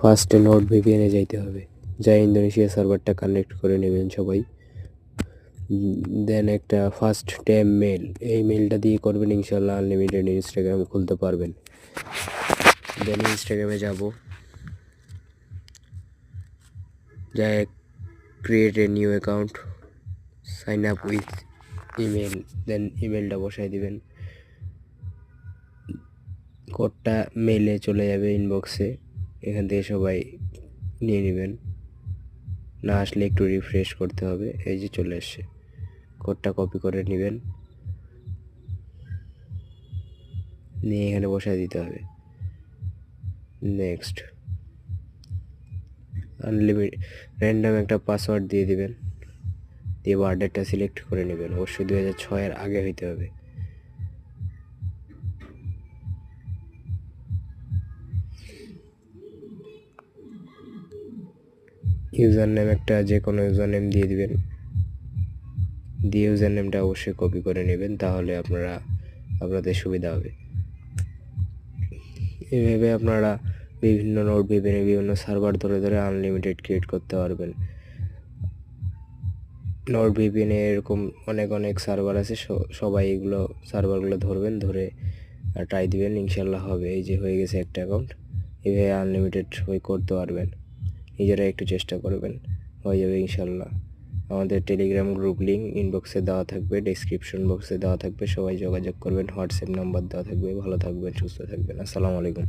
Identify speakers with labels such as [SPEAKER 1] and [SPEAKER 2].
[SPEAKER 1] ফার্স্টে নোট ভিপিএনে যাইতে হবে। যা ইন্দোনেশিয়া সার্ভারটা কানেক্ট করে নেবেন সবাই। দেন একটা ফার্স্ট ট্যাম মেল এই মেলটা দিয়ে করবেন ইনশাল্লাহ আনলিমিটেড ইনস্টাগ্রাম খুলতে পারবেন। দেন ইনস্টাগ্রামে যাব। যা create a new account sign up with email then ইমেলটা বসাই দিবেন। কোডটা মেলে চলে যাবে ইনবক্সে এখান থেকে সবাই নিয়ে নেবেন। না আসলে একটু রিফ্রেশ করতে হবে। এই যে চলে আসছে কোডটা কপি করে নেবেন। নিয়ে এখানে বসায় দিতে হবে। নেক্সট আনলিমিট র্যান্ডাম একটা পাসওয়ার্ড দিয়ে দিবেন। দিয়ে বার্থডেটা সিলেক্ট করে নেবেন। অবশ্যই দু হাজার ছয়ের আগে হইতে হবে। ইউজার নেম একটা যে কোনো ইউজার নেম দিয়ে দিবেন। দিয়ে ইউজার নেমটা অবশ্যই কপি করে নেবেন, তাহলে আপনারা, আপনাদের সুবিধা হবে। এভাবে আপনারা বিভিন্ন নোট ভিপিএনে বিভিন্ন সার্ভার ধরে ধরে আনলিমিটেড ক্রিয়েট করতে পারবেন। নোট ভিপিএনে এরকম অনেক অনেক সার্ভার আছে সবাই এগুলো সার্ভারগুলো ধরবেন, ধরে ট্রাই দিবেন ইনশাল্লাহ হবে। এই যে হয়ে গেছে একটা অ্যাকাউন্ট এইভাবে আনলিমিটেড সবাই করতে পারবেন। নিজেরা একটু চেষ্টা করবেন। হয়ে যাবে ইনশাল্লাহ। আমাদের টেলিগ্রাম গ্রুপ লিঙ্ক ইনবক্সে দেওয়া থাকবে ডিসক্রিপশন বক্সে দেওয়া থাকবে। সবাই যোগাযোগ করবেন হোয়াটসঅ্যাপ নাম্বার দেওয়া থাকবে। ভালো থাকবেন, সুস্থ থাকবেন। আসসালামু আলাইকুম।